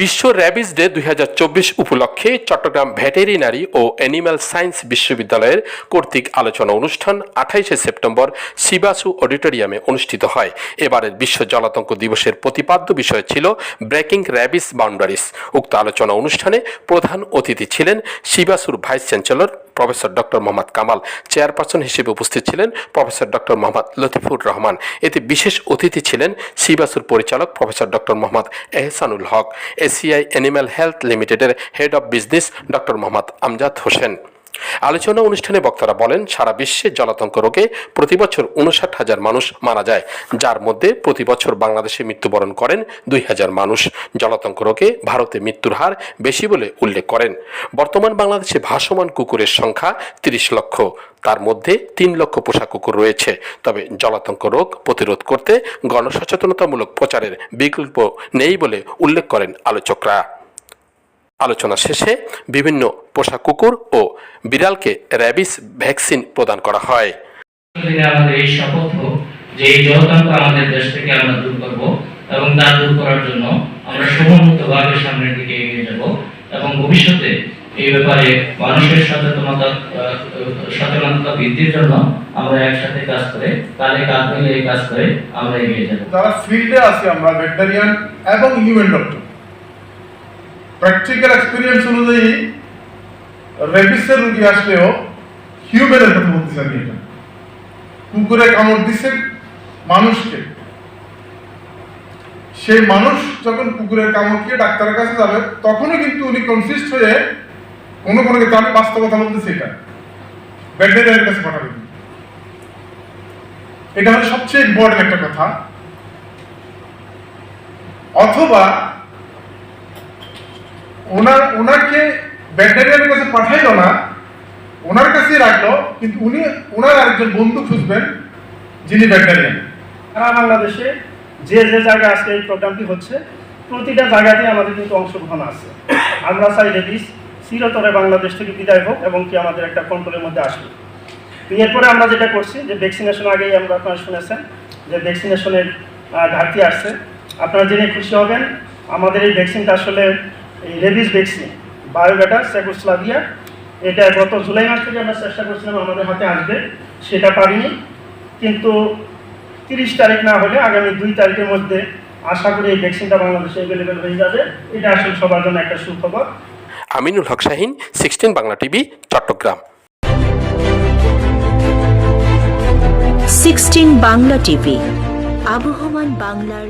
বিশ্ব rabies day দুই হাজার চব্বিশ উপলক্ষে চট্টগ্রাম ভেটেরিনারি ও অ্যানিম্যাল সায়েন্স বিশ্ববিদ্যালয়ের কর্তৃক আলোচনা অনুষ্ঠান আঠাইশে সেপ্টেম্বর সিবাসু অডিটোরিয়ামে অনুষ্ঠিত হয়। এবারের বিশ্ব জলাতঙ্ক দিবসের প্রতিপাদ্য বিষয় ছিল ব্রেকিং র্যাবিস বাউন্ডারিস উক্ত আলোচনা অনুষ্ঠানে প্রধান অতিথি ছিলেন সিবাসুর vice chancellor professor doctor Mohammad Kamal, chairperson হিসেবে উপস্থিত ছিলেন প্রফেসর ডক্টর মোহাম্মদ লতিফুর রহমান। এতে বিশেষ অতিথি ছিলেন সিবাসুর পরিচালক professor doctor Mohammad Ehsanul Haque. ACI animal health লিমিটেডের head of business doctor Mohammad Amjad Hossain. আলোচনা অনুষ্ঠানে বক্তারা বলেন, সারা বিশ্বে জলাতঙ্ক রোগে প্রতি বছর উনষাট হাজার মানুষ মারা যায়, যার মধ্যে প্রতি বছর বাংলাদেশে মৃত্যুবরণ করেন দুই হাজার মানুষ। জলাতঙ্ক রোগে ভারতে মৃত্যুর হার বেশি বলে উল্লেখ করেন। বর্তমান বাংলাদেশে ভাসমান কুকুরের সংখ্যা তিরিশ লক্ষ, তার মধ্যে তিন লক্ষ পোষা কুকুর রয়েছে। তবে জলাতঙ্ক রোগ প্রতিরোধ করতে গণসচেতনতামূলক প্রচারের বিকল্প নেই বলে উল্লেখ করেন আলোচকরা। আলোচনা শেষে বিভিন্ন পোষা কুকুর ও বিড়ালকে র্যাবিস ভ্যাকসিন প্রদান করা হয়। আমাদের এই শপথ যে এই জলতঙ্ক আমাদের দেশ থেকে আমরা দূর করব এবং তা দূর করার জন্য আমরা সমন্বিতভাবে সামনের দিকে এগিয়ে যাব এবং ভবিষ্যতে এই ব্যাপারে মানুষের সচেতনতা সচেতনতা বৃদ্ধির জন্য আমরা একসাথে কাজ করে কালে কাজ মিলে এই কাজ করে আমরা এগিয়ে যাব। যারা ফিল্ডে আছি আমরা ভেটেরিয়ান এবং হিউম্যান ডক্টর। প্র্যাকটিক্যাল এক্সপিরিয়েন্স অনুযায়ী রেবিসের রুগী আসলেও হিউম্যানের কথা বলতে চাই এটা। কুকুরে কামড় দিছে মানুষকে। সেই মানুষ যখন কুকুরের কামড় খেয়ে ডাক্তারের কাছে যাবে তখনও কিন্তু উনি কনসিস্ট হয়ে কোনো কোনো ক্ষেত্রে আমি বাস্তবতা বলতেছি এটা। ভেটেরিয়ানের কাছে পাঠাবেন। এটা হলো সবচেয়ে ইম্পর্টেন্ট একটা কথা। অথবা ওনার, ওনাকে ব্যাকটেরিয়ার কাছে পাঠাইলো না, ওনার কাছেই রাখল, কিন্তু উনি, ওনার আরেকজন বন্ধু খুঁজবেন, যিনি ব্যাকটেরিয়ান সারা বাংলাদেশে যে যে জায়গায় আজকে এই প্রোগ্রামটি হচ্ছে, প্রতিটা জায়গাতেই আমাদের কিন্তু অংশগ্রহণ আছে। আমরা চাই রেবিস চিরতরে বাংলাদেশ থেকে বিদায় হোক এবং কি আমাদের একটা কন্ট্রোলের মধ্যে আসবে। এরপরে আমরা যেটা করছি, যে ভ্যাকসিনেশন আগেই আমরা আপনারা শুনেছেন, যে ভ্যাকসিনেশনের ঘাটতি আসছে। আপনারা জেনে খুশি হবেন, আমাদের এই ভ্যাকসিনটা আসলে এই রেবিস ভ্যাকসিন বায়োডাটা সেকুসলাভিয়া এটা গত জুলাই মাস থেকে আমরা চেষ্টা করছিলাম আমাদের হাতে আসবে। সেটা পারিনি। কিন্তু তিরিশ তারিখ না হলে আগামী দুই তারিখের মধ্যে আশা করি এই ভ্যাকসিনটা বাংলাদেশে অ্যাভেলেবেল হয়ে যাবে। এটা আসলে সবার জন্য একটা সুখবর। Aminul Haque Shahin sixteen Bangla TV Chattogram. Sixteen Bangla TV আবহমান বাংলার